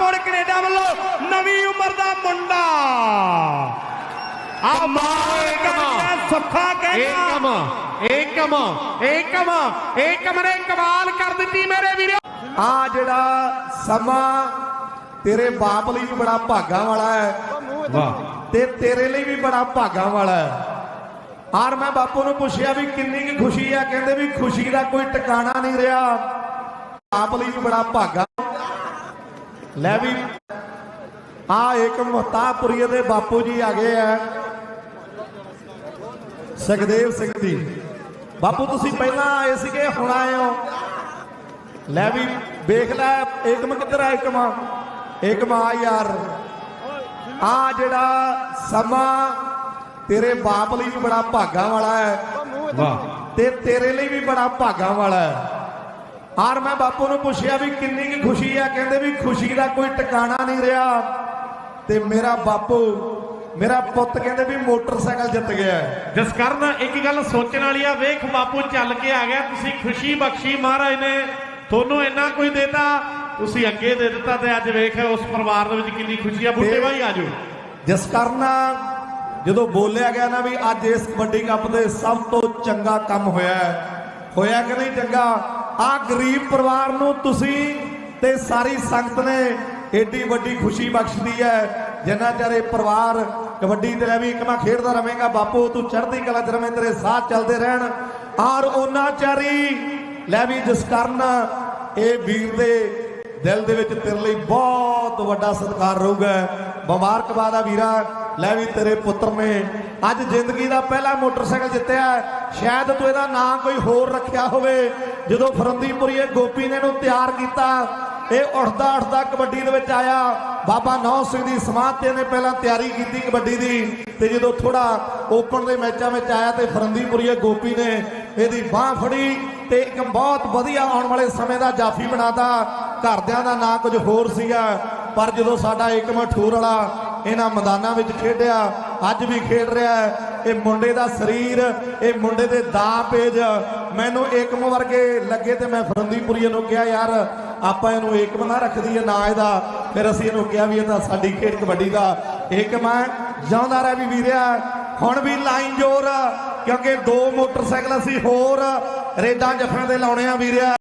ਹੁਣ ਕੈਨੇਡਾ ਵੱਲੋਂ ਨਵੀਂ ਉਮਰ ਦਾ ਮੁੰਡਾ। ਆ ਮਾਰ ਗਿਆ ਸੁੱਖਾ ਕਹਿੰਦਾ ਏਕਮ ਏਕਮ ਏਕਮ ਨੇ ਕਮਾਲ ਕਰ ਦਿੱਤੀ ਮੇਰੇ ਵੀਰੋ। ਆ ਜਿਹੜਾ ਸਮਾਂ ਤੇਰੇ ਬਾਪ ਲਈ ਵੀ ਬੜਾ ਭਾਗਾਂ ਵਾਲਾ ਹੈ ਵਾਹ। ਤੇ ਤੇਰੇ ਲਈ ਵੀ ਬੜਾ ਭਾਗਾਂ ਵਾਲਾ ਹੈ। ਆਰ ਮੈਂ ਬਾਪੂ ਨੂੰ ਪੁੱਛਿਆ ਵੀ ਕਿੰਨੀ ਕੀ ਖੁਸ਼ੀ ਆ ਕਹਿੰਦੇ ਵੀ ਖੁਸ਼ੀ ਦਾ ਕੋਈ ਟਿਕਾਣਾ ਨਹੀਂ ਰਿਹਾ। ਬਾਪ ਲਈ ਬੜਾ ਭਾਗਾ। ਲੈ ਵੀ। ਆ ਇੱਕ ਮਹਤਾਪੁਰੀਏ ਦੇ ਬਾਪੂ ਜੀ ਆ ਗਏ ਆ। ਸੁਖਦੇਵ ਸਿੰਘ ਜੀ। ਬਾਪੂ ਤੁਸੀਂ ਪਹਿਲਾਂ ਆਏ ਸੀਗੇ ਹੁਣ ਆਏ ਹੋ। ਲੈ ਵੀ ਵੇਖ ਲੈ ਏਕਮ ਕਿੱਧਰ ਆ ਏਕਮ ਏਕਮ ਯਾਰ। ਆ ਜਿਹੜਾ ਸਮਾਂ ਤੇਰੇ ਬਾਪ ਲਈ ਵੀ ਬੜਾ ਭਾਗਾਂ ਵਾਲਾ ਹੈ ਵਾਹ। ਤੇ ਤੇਰੇ ਲਈ ਵੀ ਬੜਾ ਭਾਗਾਂ ਵਾਲਾ ਹੈ। ਆਰ ਮੈਂ ਬਾਪੂ ਨੂੰ ਪੁੱਛਿਆ ਵੀ ਕਿੰਨੀ ਕੀ ਖੁਸ਼ੀ ਆ ਕਹਿੰਦੇ ਵੀ ਖੁਸ਼ੀ ਦਾ ਕੋਈ ਟਿਕਾਣਾ ਨਹੀਂ ਰਿਹਾ। ਤੇ ਮੇਰਾ ਬਾਪੂ ਮੇਰਾ ਪੁੱਤ ਕਹਿੰਦੇ ਵੀ ਮੋਟਰਸਾਈਕਲ ਜਿੱਤ ਗਿਆ। ਜਿਸ ਕਾਰਨ ਇੱਕ ਗੱਲ ਸੋਚਣ ਵਾਲੀ ਆ ਵੇਖ ਬਾਪੂ ਚੱਲ ਕੇ ਆ ਗਿਆ ਤੁਸੀਂ ਖੁਸ਼ੀ ਬਖਸ਼ੀ ਮਹਾਰਾਜ ਨੇ ਤੁਹਾਨੂੰ ਇੰਨਾ ਕੁਝ ਦੇਤਾ ਤੁਸੀਂ ਅੱਗੇ ਦੇ ਦਿੱਤਾ ਤੇ ਅੱਜ ਵੇਖ ਉਸ ਪਰਿਵਾਰ ਦੇ ਵਿੱਚ ਕਿੰਨੀ ਖੁਸ਼ੀ ਆ। ਬੁੱਢੇ ਭਾਈ ਆਜੋ ਜਿਸ ਕਾਰਨ ਜਦੋਂ ਬੋਲਿਆ ਗਿਆ ਨਾ ਵੀ ਅੱਜ ਇਸ ਕਬੱਡੀ ਕੱਪ ਦੇ ਸਭ ਤੋਂ ਚੰਗਾ ਕੰਮ ਹੋਇਆ ਹੋਇਆ ਕਿ ਨਹੀਂ ਚੰਗਾ? ਆ ਗਰੀਬ ਪਰਿਵਾਰ ਨੂੰ ਤੁਸੀਂ ਤੇ ਸਾਰੀ ਸੰਗਤ ਨੇ ਏਡੀ ਵੱਡੀ ਖੁਸ਼ੀ ਬਖਸ਼ਦੀ ਹੈ। ਜਿੰਨਾ ਚਿਰ ਇਹ ਪਰਿਵਾਰ ਕਬੱਡੀ ਤੇ ਵੀ ਇੱਕ ਮੈਂ ਖੇਡਦਾ ਰਵੇਂਗਾ ਬਾਪੂ ਤੂੰ ਚੜ੍ਹਦੀ ਕਲਾ ਚ ਰਵੇਂ, ਤੇਰੇ ਸਾਥ ਚੱਲਦੇ ਰਹਿਣ। ਔਰ ਉਹਨਾਂ ਚਾਰੀ ਲੈ ਵੀ ਜਿਸ ਕਾਰਨ ਇਹ ਵੀਰ ਦੇ ਦਿਲ ਦੇ ਵਿੱਚ ਤੇਰੇ ਲਈ ਬਹੁਤ ਵੱਡਾ ਸਤਿਕਾਰ ਰਹੂਗਾ। ਮੁਬਾਰਕਬਾਦ ਆ ਵੀਰਾ। ਲੈ ਵੀ ਤੇਰੇ ਪੁੱਤਰ ਨੇ। ਅੱਜ ਜ਼ਿੰਦਗੀ ਦਾ ਪਹਿਲਾ ਮੋਟਰਸਾਈਕਲ ਜਿੱਤਿਆ ਸ਼ਾਇਦ ਤੂੰ ਇਹਦਾ ਨਾਂ ਕੋਈ ਹੋਰ ਰੱਖਿਆ ਹੋਵੇ। ਜਦੋਂ ਫਰੰਦੀਪੁਰੀਏ ਗੋਪੀ ਨੇ ਇਹਨੂੰ ਤਿਆਰ ਕੀਤਾ, ਇਹ ਉੱਠਦਾ ਉੱਠਦਾ ਕਬੱਡੀ ਦੇ ਵਿੱਚ ਆਇਆ। ਬਾਬਾ ਨੌ ਸਿੰਘ ਦੀ ਸਮਾਧ ਤੇ ਨੇ ਪਹਿਲਾਂ ਤਿਆਰੀ ਕੀਤੀ ਕਬੱਡੀ ਦੀ। ਤੇ ਜਦੋਂ ਥੋੜਾ ਓਪਨ ਦੇ ਮੈਚਾਂ ਵਿੱਚ ਆਇਆ ਤੇ ਫਰੰਦੀਪੁਰੀਏ ਗੋਪੀ ਨੇ ਇਹਦੀ ਬਾਹ ਫੜੀ ਤੇ ਇੱਕ ਬਹੁਤ ਵਧੀਆ ਆਉਣ ਵਾਲੇ ਸਮੇਂ ਦਾ ਜਾਫੀ ਬਣਾਤਾ। ਘਰਦਿਆਂ ਦਾ ਨਾਂ ਕੁਝ ਹੋਰ ਸੀਗਾ। ਪਰ ਜਦੋਂ ਸਾਡਾ ਏਕਮ ਠੂਰ ਵਾਲਾ ਇਹਨਾਂ ਮੈਦਾਨਾਂ ਵਿੱਚ ਖੇਡਿਆ, ਅੱਜ ਵੀ ਖੇਡ ਰਿਹਾ ਹੈ। ਇਹ ਮੁੰਡੇ ਦਾ ਸਰੀਰ, ਇਹ ਮੁੰਡੇ ਦੇ ਦਾ ਪੇਜ ਮੈਨੂੰ ਏਕਮ ਵਰਗੇ ਲੱਗੇ ਤੇ ਮੈਂ ਫਰੰਦੀਪੁਰੀਏ ਨੂੰ ਕਿਹਾ, ਯਾਰ, ਆਪਾਂ ਇਹਨੂੰ ਏਕਮ ਨਾ ਰੱਖਦੀ ਹੈ ਨਾ ਇਹਦਾ। ਫਿਰ ਅਸੀਂ ਇਹਨੂੰ ਕਿਹਾ ਵੀ ਇਹ ਤਾਂ ਸਾਡੀ ਖੇਡ ਕਬੱਡੀ ਦਾ ਏਕਮ ਹੈ। ਜਿਉਂਦਾ ਰਹਿ ਵੀ ਵੀਰਿਆ, ਹੁਣ ਵੀ ਲਾਈਨ ਜੋਰ ਕਿਉਂਕਿ ਦੋ ਮੋਟਰਸਾਈਕਲ ਅਸੀਂ ਹੋਰ ਰੇਡਾਂ ਜੱਫਾਂ ਤੇ ਲਾਉਣੇ ਆ ਵੀਰਿਆ।